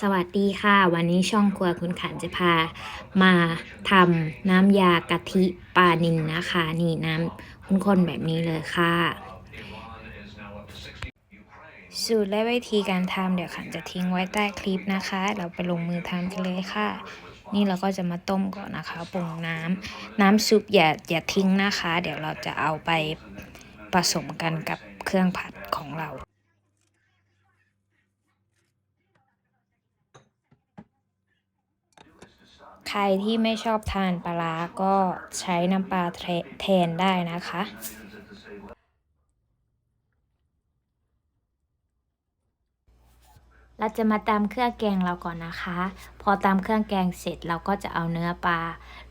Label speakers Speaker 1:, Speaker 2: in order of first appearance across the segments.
Speaker 1: สวัสดีค่ะ วันนี้ช่องครัวคุณขันจะพามาทำน้ำยากะทิปลานิลนะคะ นี่น้ำข้นๆแบบนี้เลยค่ะ สูตรและวิธีการทำเดี๋ยวขันจะทิ้งไว้ใต้คลิปนะคะ เราไปลงมือทำกันเลยค่ะ นี่เราก็จะมาต้มก่อนนะคะปรุงน้ำน้ำซุปอย่าอย่าทิ้งนะคะ เดี๋ยวเราจะเอาไปผสมกันกับเครื่องผัดของเรา ใครที่ไม่ชอบทานปลาก็ใช้น้ำปลาแทนได้นะคะ เราจะมาตำเครื่องแกงเราก่อนนะคะ พอตำเครื่องแกงเสร็จเราก็จะเอาเนื้อปลา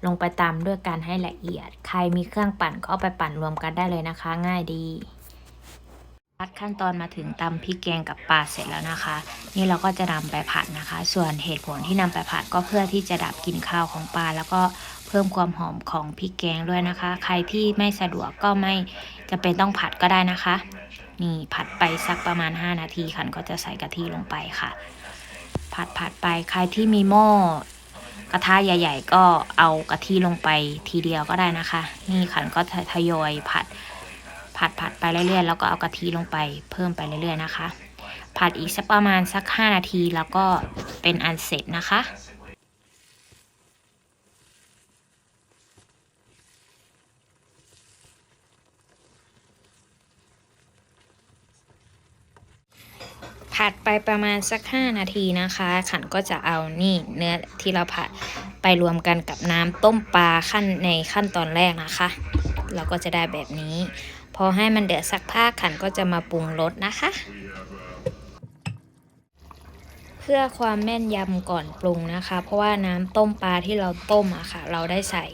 Speaker 1: ลงไปตำด้วยกันให้ละเอียด ใครมีเครื่องปั่นก็เอาไปปั่นรวมกันได้เลยนะคะ ง่ายดีัดขั้นตอนมาถึงตำพริกแกงกับปลาเสร็จแล้วนะคะ นี่เราก็จะนำไปผัดนะคะ ส่วนเหตุผลที่นำไปผัดก็เพื่อที่จะดับกลิ่นข้าวของปลาแล้วก็เพิ่มความหอมของพริกแกงด้วยนะคะ ใครที่ไม่สะดวกก็ไม่จะเป็นต้องผัดก็ได้นะคะ นี่ผัดไปสักประมาณ 5 นาทีขันก็จะใส่กะทิลงไปค่ะ ผัดผัดไปใครที่มีหม้อกระทะใหญ่ ๆ ก็เอากะทิลงไปทีเดียวก็ได้นะคะ นี่ขันก็ทยอยผัด ผัดผัดไปเรื่อยๆแล้วก็เอากะทิลงไปเพิ่มไปเรื่อยๆนะคะ ผัดอีกสักประมาณสัก 5 นาทีแล้วก็เป็นอันเสร็จนะคะผัดไปประมาณสัก 5 นาทีนะคะ ขันก็จะเอานี่เนื้อที่เราผัดไปรวมกันกับน้ำต้มปลาขั้นในขั้นตอนแรกนะคะ เราก็จะได้แบบนี้ อให้มันเดือดสักพักขันก็จะมาปรุงรสนะคะ เพื่อความแม่นยำก่อนปรุงนะคะ เพราะว่าน้ำต้มปลาที่เราต้มอะค่ะ เราได้ใส่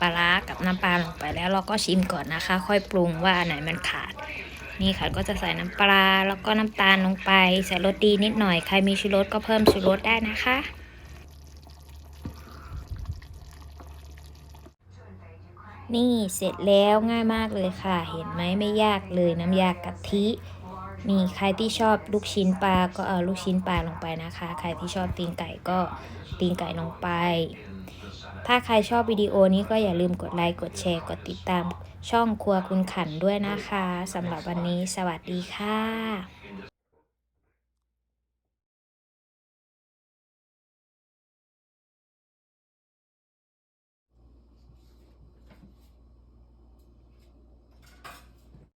Speaker 1: ปลาร้ากับน้ำปลาลงไปแล้วเราก็ชิมก่อนนะคะ ค่อยปรุงว่าอันไหนมันขาด นี่ค่ะก็จะใส่น้ำปลาแล้วก็น้ำตาลลงไป ใส่รสดีนิดหน่อยใครมีชูรสก็เพิ่มชูรสได้นะคะ นี่เสร็จแล้วง่ายมากเลยค่ะ เห็นไหมไม่ยากเลยน้ำยากะทิ นี่ใครที่ชอบลูกชิ้นปลาก็เอาลูกชิ้นปลาลงไปนะคะ ใครที่ชอบตีนไก่ก็ตีนไก่ลงไป ถ้าใครชอบวิดีโอนี้ก็อย่าลืมกดไลค์กดแชร์กดติดตามช่องครัวคุณขันด้วยนะคะสำหรับวันนี้สวัสดีค่ะ